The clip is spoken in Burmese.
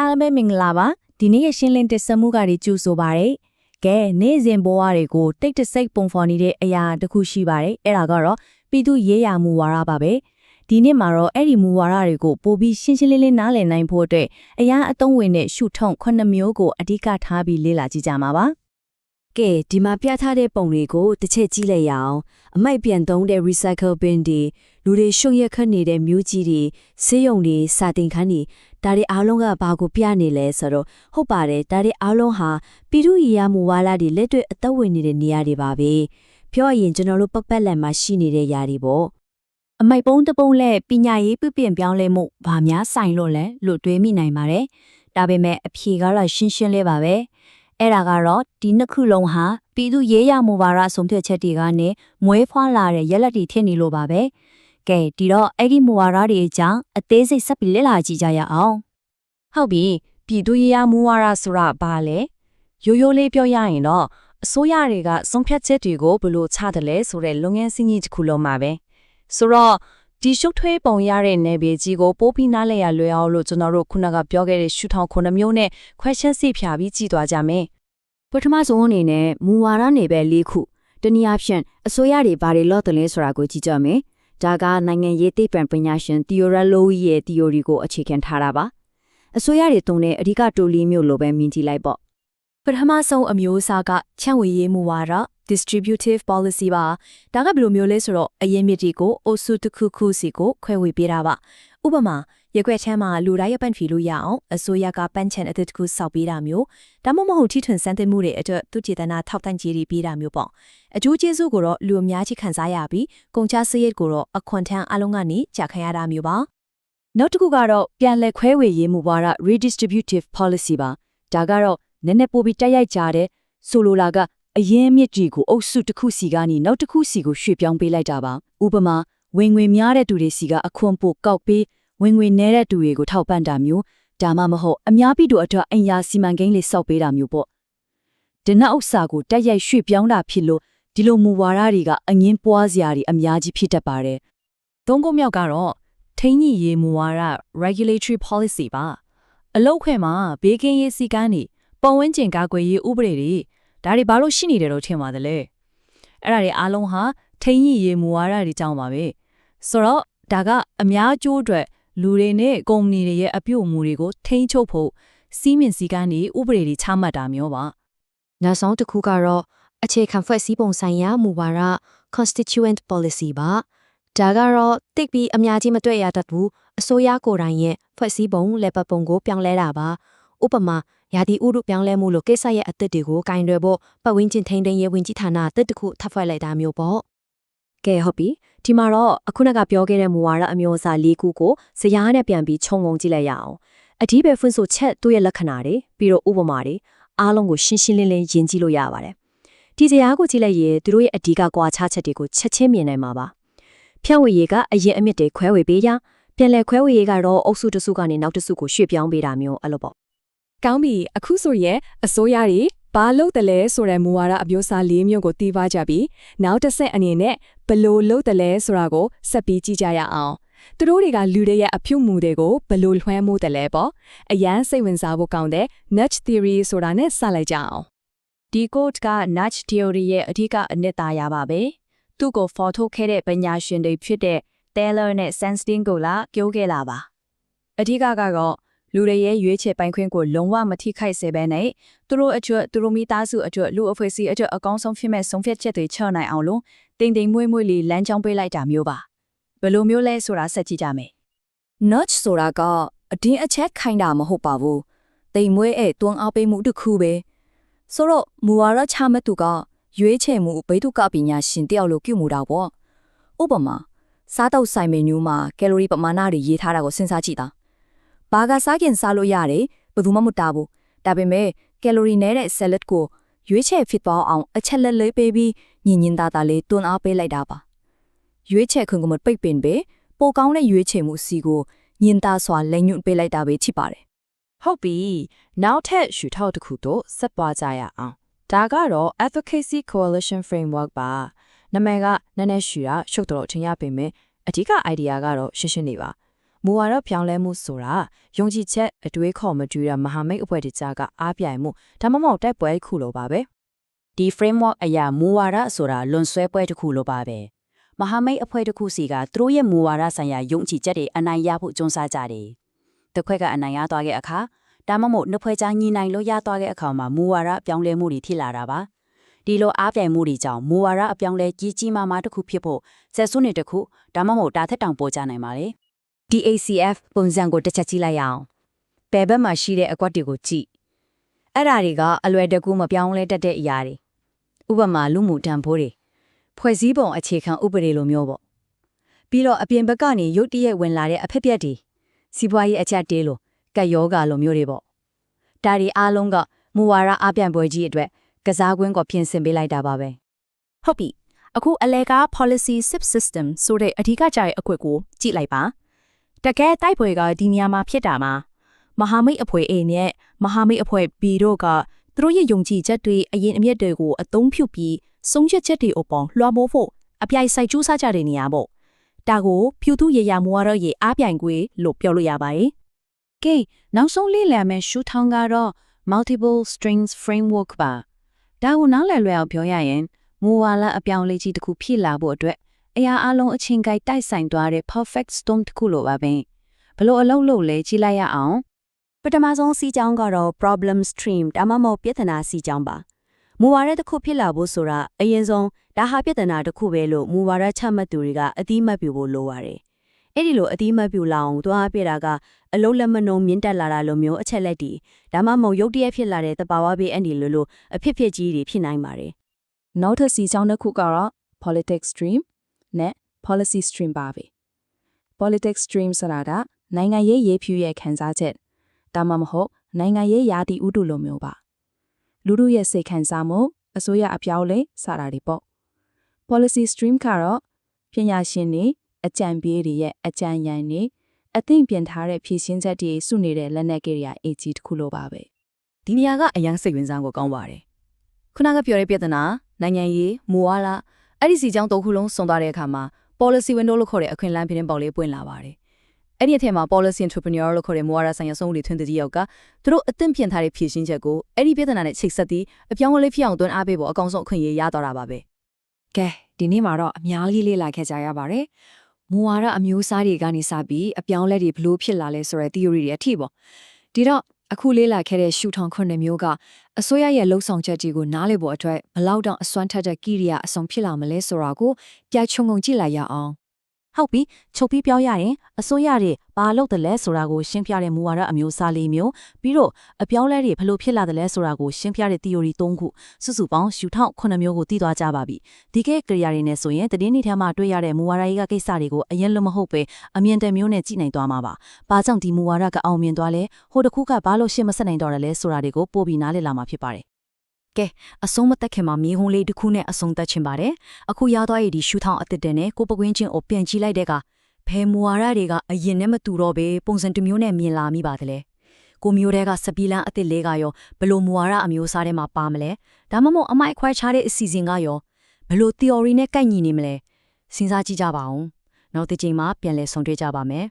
အားလုံးပဲမင်္ဂလာပါဒီနေ့ရဲ့ရှင်းလင်းတင်ဆက်မှုကတွေကြိုဆိုပါရယ်ကဲနေ့စဉ်ဘဝတွေကိုတိတ်တဆိတ်ပုံဖော်နေတဲ့အရာတစ်ခုရှိပါတယ်အဲ့ဒါကတော့ပြည်သူရေးရမှုဝါဒပါပဲဒီနေ့မှာတော့အဲ့ဒီမူဝါဒတွေကိုပိုပြီးရှင်းရှင်းလင်းလင်းနားလည်နိုင်ဖို့အတွက်အရာအသုံးဝင်တဲ့ရှုထုံခုနှစ်မျိုးကိုအဓိကထားပြီးလေ့လာကြည့်ကြမှာပါ ကဲဒီမှာပြထားတဲ့ပုံတွေကိုတစ်ချက်ကြည့်လိုက်ရအောင်အမိုက်ပြန်သုံးတဲ့ recycle bin တွေလူတွေရှုံရက်ခတ်နေတဲ့မျိုးကြီးတွေဆေးရုံတွေစာတင်ခန်းတွေဒါတွေအားလုံးကဘာကိုပြနေလဲဆိုတော့ဟုတ်ပါတယ်ဒါတွေအားလုံးဟာပြည်သူ့ရည်ရမှုဝါလာတွေလက်တွေ့အသက်ဝင်နေတဲ့နေရာတွေပါပဲပြောရရင်ကျွန်တော်တို့ပတ်ပတ်လည်မှာရှိနေတဲ့ຢာတွေပေါ့အမိုက်ပုံးတစ်ပုံးနဲ့ပညာရေးပြပြင်ပြောင်းလဲမှုဘာများဆိုင်လို့လဲလို့တွေးမိနိုင်ပါတယ်ဒါပေမဲ့အဖြေကတော့ရှင်းရှင်းလေးပါပဲ အဲ့ဒါကတော့ဒီနှစ်ခုလုံးဟာပြည်သူရေးရမှုပါရဆုံးဖြတ်ချက်တွေကနေမွေးဖွားလာတဲ့ရက်လက်တွေဖြစ်နေလို့ပါပဲကဲဒီတော့အဲ့ဒီမူဝါဒတွေအကြောင်းအသေးစိတ်ဆက်ပြီးလေ့လာကြည့်ကြရအောင်ဟုတ်ပြီပြည်သူရေးရမူဝါဒဆိုတာဘာလဲရိုးရိုးလေးပြောရရင်တော့အစိုးရတွေကစုံဖြတ်ချက်တွေကိုဘယ်လိုချတယ်လဲဆိုတဲ့လုပ်ငန်းစဉ်ကြီးတစ်ခုလုံးပါပဲဆိုတော့ ဒီရှုပ်ထွေးပုံရတဲ့နယ်ပယ်ကြီးကိုပိုးပြီးနားလည်ရလွယ်အောင်လို့ကျွန်တော်တို့ခုနကပြောခဲ့တဲ့ရှုထောင်ခုနှစ်မျိုးနဲ့ question စီဖြာပြီးကြည့်သွားကြမယ်ပထမဆုံးအနေနဲ့မူဝါဒနယ်ပဲ၄ခုတနည်းအားဖြင့်အစိုးရတွေဘာတွေလော့တယ်လဲဆိုတာကိုကြည့်ကြမယ်ဒါကနိုင်ငံရေးသိပ္ပံပညာရှင် Theodore Lowy ရဲ့ theory ကိုအခြေခံထားတာပါအစိုးရတွေတုံးတဲ့အဓိကတိုလီမျိုးလိုပဲမြင်ကြည့်လိုက်ပေါ့ပထမဆုံးအမျိုးအစားကချန့်ဝေရေးမူဝါဒ distributive policy ပါဒါကဘယ်လိုမျိုးလဲဆိုတော့အရင်မြစ်တီကိုအုပ်စုတစ်ခုခုစီကိုခွဲဝေပေးတာပါဥပမာရက်ွက်ချမ်းမှာလူတိုင်းရပန့်ဖီလို့ရအောင်အစိုးရကပန်းချန်အသစ်တစ်ခုစောက်ပေးတာမျိုးဒါမှမဟုတ်ထိထွင်စမ်းသစ်မှုတွေအတွက်သူကျေတနာထောက်တန့်ကြေးတွေပေးတာမျိုးပေါ့အကျိုးကျေးဇူးကိုတော့လူအများကြီးခံစားရပြီးကုန်ချစရိတ်ကိုတော့အခွန်ထမ်းအလုံးကနေကြာခံရတာမျိုးပါနောက်တစ်ခုကတော့ပြန်လည်ခွဲဝေရေးမူဝါဒ redistributive policy ပါဒါကတော့နည်းနည်းပိုပြီးတိုက်ရိုက်ကြတဲ့ဆိုလိုလာက အရင်မြစ်ကြီးကိုအုပ်စုတစ်ခုစီကနေနောက်တစ်ခုစီကိုရွှေ့ပြောင်းပေးလိုက်တာပါဥပမာဝင်ငွေများတဲ့သူတွေစီကအခွန်ပိုကောက်ပေးဝင်ငွေနည်းတဲ့သူတွေကိုထောက်ပံ့တာမျိုးဒါမှမဟုတ်အများပြည်သူအတွက်အင်ယာစီမံကိန်းလေးစောက်ပေးတာမျိုးပေါ့ဒီနောက်ဥစ္စာကိုတိုက်ရိုက်ရွှေ့ပြောင်းတာဖြစ်လို့ဒီလိုမူဝါဒတွေကအငင်းပွားစရာတွေအများကြီးဖြစ်တတ်ပါတယ်သုံးခုမြောက်ကတော့ထိန်းညှိရေးမူဝါဒ regulatory policy ပါအလောက်ခွဲမှာဘေးကင်းရေးစည်းကမ်းတွေပတ်ဝန်းကျင်ကာကွယ်ရေးဥပဒေတွေ ဒါတွေဘာလို့ရှိနေတယ်လို့ထင်ပါတယ်လဲအဲ့ဒါတွေအားလုံးဟာထိန်းညှိရေးမူဝါဒတွေကြောင့်ပါပဲဆိုတော့ဒါကအများကျိုးအတွက်လူတွေနဲ့ကုမ္ပဏီတွေရဲ့အပြုအမူတွေကိုထိန်းချုပ်ဖို့စီးမြင့်စည်းကမ်းတွေဥပဒေတွေချမှတ်တာမျိုးပါနောက်ဆုံးတစ်ခုကတော့အခြေခံဖွဲ့စည်းပုံဆိုင်ရာမူဝါဒ constituent policy ပါဒါကတော့တိတ်ပြီးအများကြီးမတွေ့ရတတ်ဘူးအစိုးရကိုယ်တိုင်ရဲ့ဖွဲ့စည်းပုံလက်ပတ်ပုံကိုပြောင်းလဲတာပါ ဥပမာရာသီဥတုပြောင်းလဲမှုလိုကိစ္စရဲ့အသစ်တွေကိုကင်တွယ်ဖို့ပတ်ဝန်းကျင်ထိန်းသိမ်းရေးဝန်ကြီးဌာနအသစ်တစ်ခုထပ်ဖွဲ့လိုက်တာမျိုးပေါ့ကဲဟုတ်ပြီဒီမှာတော့အခုနကပြောခဲ့တဲ့မူဝါဒအမျိုးအစား၄ခုကိုဇယားနဲ့ပြန်ပြီးခြုံငုံကြည့်လိုက်ရအောင်အဒီပဲဖွင့်ဆိုချက်သူ့ရဲ့လက္ခဏာတွေပြီးတော့ဥပမာတွေအားလုံးကိုရှင်းရှင်းလင်းလင်းယဉ်ကြည့်လို့ရပါတယ်ဒီဇယားကိုကြည့်လိုက်ရင်သူတို့ရဲ့အဓိကကွာခြားချက်တွေကိုချက်ချင်းမြင်နိုင်မှာပါဖြန့်ဝေရေးကအရင်အမြင့်တွေခွဲဝေပေးရပြန်လည်ခွဲဝေရေးကတော့အုပ်စုတစ်စုကနေနောက်တစ်စုကိုရွှေ့ပြောင်းပေးတာမျိုးအဲ့လိုပေါ့ ကောင်းပြီအခုဆိုရင်အစိုးရတွေဘာလုပ်တယ်လဲဆိုတဲ့မူဝါဒအမျိုးအစား၄မျိုးကိုသိပါကြပြီနောက်တစ်ဆက်အနေနဲ့ဘယ်လို့လုပ်တယ်လဲဆိုတာကိုဆက်ပြီးကြည့်ကြရအောင်သူတို့တွေကလူတွေရဲ့အဖြုမှုတွေကိုဘယ်လို့လွှမ်းမိုးတယ်လဲပေါ့အရန်စိတ်ဝင်စားဖို့ကောင်းတဲ့ nudge theory ဆိုတာနဲ့စလိုက်ကြအောင်ဒီ code က nudge theory ရဲ့အဓိကအနှစ်သာရပါပဲသူ့ကိုဖော်ထုတ်ခဲ့တဲ့ပညာရှင်တွေဖြစ်တဲ့ Taylor နဲ့ Sandstein ကိုလာပြောခဲ့လာပါအဓိကကတော့ လူတွေရဲ့ရွေးချယ်ပိုင်ခွင့်ကိုလုံးဝမထိခိုက်စေဘဲနဲ့သူတို့အကျွတ်သူတို့မိသားစုအကျွတ်လူအဖွဲ့အစည်းအကျွတ်အကောင်းဆုံးဖြစ်မဲ့ဆုံးဖြတ်ချက်တွေချနိုင်အောင်လို့တင်တင်မွေ့မွေ့လေးလမ်းကြောင်းပေးလိုက်တာမျိုးပါဘယ်လိုမျိုးလဲဆိုတာဆက်ကြည့်ကြမယ် notch ဆိုတာကအတင်းအချက်ခိုင်းတာမဟုတ်ပါဘူးတိမ်မွေးအဲ့တွန်းအားပေးမှုတစ်ခုပဲဆိုတော့မူဝါဒချမဲ့သူကရွေးချယ်မှုဘိတုကပညာရှင်တယောက်လိုပြုမှုတာပေါ့ဥပမာစားတော့ဆိုင်မီနူးမှာကယ်လိုရီပမာဏတွေရေးထားတာကိုစဉ်းစားကြည့်တာ ဘာကစားခင်စားလို့ရတယ်ဘယ်သူမှမတားဘူးဒါပေမဲ့ကယ်လိုရီနည်းတဲ့ salad ကိုရွေးချယ်ဖြစ်သွားအောင်အချက်လက်လေးပေးပြီးညင်ညင်သားသားလေးတွန်းအားပေးလိုက်တာပါရွေးချယ်ခွင့်ကိုမပိတ်ပင်ပဲပိုကောင်းတဲ့ရွေးချယ်မှုစီကိုညင်သားစွာလက်ညွတ်ပေးလိုက်တာပဲဖြစ်ပါတယ်ဟုတ်ပြီနောက်ထပ်ရှုထောက်တစ်ခုတော့ဆက်သွားကြရအောင်ဒါကတော့ advocacy coalition framework ပါနာမည်ကနည်းနည်းရှူတာရှုပ်တော့ထင်ရပေမဲ့အဓိက idea ကတော့ရှင်းရှင်းနေပါ မူဝါဒပြောင်းလဲမှုဆိုတာယုံကြည်ချက်အတွေးခေါ်မတူတဲ့မဟာမိတ်အဖွဲ့တကြားကအားပြိုင်မှုဒါမှမဟုတ်တိုက်ပွဲတစ်ခုလိုပါပဲဒီ framework အရာမူဝါဒဆိုတာလွန်ဆွဲပွဲတစ်ခုလိုပါပဲမဟာမိတ်အဖွဲ့တစ်ခုစီကသူတို့ရဲ့မူဝါဒဆိုင်ရာယုံကြည်ချက်တွေအနိုင်ရဖို့ကြုံစားကြတယ်တစ်ခွက်ကအနိုင်ရသွားတဲ့အခါဒါမှမဟုတ်နှစ်ဖွဲ့ကြားညီနိုင်လို့ရသွားတဲ့အခါမှာမူဝါဒပြောင်းလဲမှုတွေဖြစ်လာတာပါဒီလိုအားပြိုင်မှုတွေကြောင့်မူဝါဒအပြောင်းလဲကြီးကြီးမားမားတစ်ခုဖြစ်ဖို့ဆက်စွန်းနေတစ်ခုဒါမှမဟုတ်တာထက်တောင်ပေါ်ကြနိုင်ပါလေ DACF ပုံစံကိုတစ်ချက်ကြည့်လိုက်ရအောင်။ဘယ်ဘက်မှာရှိတဲ့အကွက်တွေကိုကြည့်။အဲ့ဓာတွေကအလွယ်တကူမပြောင်းလဲတတ်တဲ့အရာတွေ။ဥပမာလူမှုတန်ဖိုးတွေဖွဲ့စည်းပုံအခြေခံဥပဒေလိုမျိုးပေါ့။ပြီးတော့အပြင်ဘက်ကနေရုတ်တရက်ဝင်လာတဲ့အဖြစ်အပျက်တွေစီးပွားရေးအချက်တေးလိုကက်ယောဂါလိုမျိုးတွေပေါ့။ဒါတွေအားလုံးကမူဝါဒအပြန်ပွဲကြီးအတွက်ကစားကွင်းကိုပြင်ဆင်ပေးလိုက်တာပါပဲဟုတ်ပြီအခုအလဲက policy sip system ဆိုတဲ့အဓိကကြရဲ့အခွက်ကိုကြည့်လိုက်ပါ တကယ်တိုက်ပွဲကဒီနေရာမှာဖြစ်တာမှာမဟာမိတ်အဖွဲ့ A နဲ့မဟာမိတ်အဖွဲ့ B တို့ကသူတို့ရဲ့ယုံကြည်ချက်တွေအရင်အမြစ်တွေကိုအသုံးပြုပြီးဆုံးဖြတ်ချက်တွေအပေါ်လွှမ်းမိုးဖို့အပြိုင်ဆိုင်ကျူးစားကြတဲ့နေရာပေါ့ဒါကိုဖြူသူရရမူရတော့ရေအားပြိုင်ကွေလို့ပြောလို့ရပါတယ်ကဲနောက်ဆုံးလေးလံမဲ့ရှူထောင်းကတော့ multiple strings framework ပါဒါကိုနားလည်လွယ်အောင်ပြောရရင်မူဝါဒအပြောင်းလဲကြီးတစ်ခုဖြစ်လာဖို့အတွက် အရာအလုံးအချင်းကိုက်တိုက်ဆိုင်သွားတဲ့ perfect storm တစ်ခုလိုပါပဲဘလို့အလုပ်လုပ်လဲကြည့်လိုက်ရအောင်ပထမဆုံးစီးကြောင်းကတော့ problem stream ဒါမှမဟုတ်ပြဿနာစီးကြောင်းပါမူဝါဒတစ်ခုဖြစ်လာဖို့ဆိုတာအရင်ဆုံးဒါဟာပြဿနာတစ်ခုပဲလို့မူဝါဒချမှတ်သူတွေကအတိမတ်ပြဖို့လိုပါတယ်အဲ့ဒီလိုအတိမတ်ပြလာအောင်သွားပြတာကအလုံးလက်မနှုံမြင့်တက်လာတာလိုမျိုးအချက်လက်တီဒါမှမဟုတ်ရုတ်တရက်ဖြစ်လာတဲ့တဘာဝဘေးအန်ဒီလိုလိုအဖြစ်ဖြစ်ကြီးတွေဖြစ်နိုင်ပါတယ်နောက်ထပ်စီချောင်းတစ်ခုကတော့ politics stream နဲ့ policy stream ပါပဲ politics stream ဆိုတာကနိုင်ငံရေးရေးဖြူရဲ့ခံစားချက်ဒါမှမဟုတ်နိုင်ငံရေးရာသီဥတုလိုမျိုးပါလူလူရဲ့စိတ်ခံစားမှုအစိုးရအပြောင်းလဲစတာတွေပေါ့ policy stream ကတော့ပညာရှင်တွေအကြံပေးတွေရဲ့အကြံဉာဏ်တွေအသိပြင်ထားတဲ့ဖြည့်ရှင်းချက်တွေစုနေတဲ့လက်နက်ကိရိယာ AG တစ်ခုလိုပါပဲဒီနေရာကအရန်စိတ်ဝင်စားဖို့ကောင်းပါတယ်ခုနကပြောတဲ့ပြဿနာနိုင်ငံရေးမူဝါဒ အဲ့ဒီစီကြောင်းသုံးခုလုံးစုံသွားတဲ့အခါမှာ policy window လို့ခေါ်တဲ့အခွင့်အလမ်းပြင်းပေါက်လေးပွင့်လာပါတယ်အဲ့ဒီအထက်မှာ policy entrepreneur လို့ခေါ်တဲ့မူဝါဒဆိုင်ရာဆုံးဦးတွေထွန်းတကြီးယောက်ကသူတို့အသင့်ပြင်ထားတဲ့ဖြည့်ရှင်းချက်ကိုအဲ့ဒီပြဿနာနဲ့ချိတ်ဆက်ပြီးအပြောင်းအလဲဖြစ်အောင်သွင်းအားပေးဖို့အကောင်းဆုံးအခွင့်အရေးရတော့တာပါပဲကဲဒီနေ့မှာတော့အများကြီးလေ့လာခဲ့ကြရပါတယ်။မူဝါဒအမျိုးအစားတွေကနေစပြီးအပြောင်းလဲတွေဘလို့ဖြစ်လာလဲဆိုတဲ့ theory တွေအထိပေါ့။ဒီတော့ အခုလေ့လာခဲ့တဲ့ရှုထောင်ခုနှစ်မျိုးကအစိုးရရဲ့လှုပ်ဆောင်ချက်တွေကိုနားလည်ဖို့အတွက်ဘလောက်တောင်အစွမ်းထက်တဲ့ကိရိယာအစုံဖြစ်လာမလဲဆိုတာကိုပြချုံငုံကြည့်လိုက်ရအောင် ဟုတ်ပြီချုပ်ပြီးပြောရရင်အစိုးရတွေဘာလုပ်တယ်လဲဆိုတာကိုရှင်းပြတဲ့မူဝါဒအမျိုးအစားလေးမျိုးပြီးတော့အပြောင်းလဲတွေဘလို့ဖြစ်လာတယ်လဲဆိုတာကိုရှင်းပြတဲ့ theory ၃ခုစုစုပေါင်းရှုထောင့်9မျိုးကိုသိသွားကြပါပြီဒီကဲကြရာတွေနဲ့ဆိုရင်တည်င်းနေထဲမှာတွေ့ရတဲ့မူဝါဒရေးကကိစ္စတွေကိုအရင်လို့မဟုတ်ပဲအမြင်တမျိုးနဲ့ကြည့်နိုင်သွားမှာပါဘာကြောင့်ဒီမူဝါဒကအောင်မြင်သွားလဲဟိုတစ်ခုကဘာလို့ရှင်းမဆက်နိုင်တော့တယ်လဲဆိုတာတွေကိုပို့ပြီးနားလည်လာမှာဖြစ်ပါတယ် ကဲအဆုံးမတက်ခင်မှာမြေဟုံးလေးတစ်ခုနဲ့အဆုံးသက်ချင်ပါတယ်အခုရသွားရည်ဒီရှူထောင်းအစ်စ်တဲ့နဲ့ကိုပကွင်းချင်းကိုပြန်ကြည့်လိုက်တဲ့ကဘယ်မူဝါဒတွေကအရင်နဲ့မတူတော့ပဲပုံစံတစ်မျိုးနဲ့မြင်လာမိပါသလဲကိုမျိုးတွေကစပီလန်အစ်စ်လေးကရောဘလို့မူဝါဒအမျိုးအစားထဲမှာပါမလဲဒါမှမဟုတ်အမိုက်ခွဲခြားတဲ့အစီအစဉ်ကရောဘလို့ theory နဲ့ကိုက်ညီနေမလဲစဉ်းစားကြည့်ကြပါဦးနောက်တစ်ချိန်မှာပြန်လည်ဆုံတွေ့ကြပါမယ်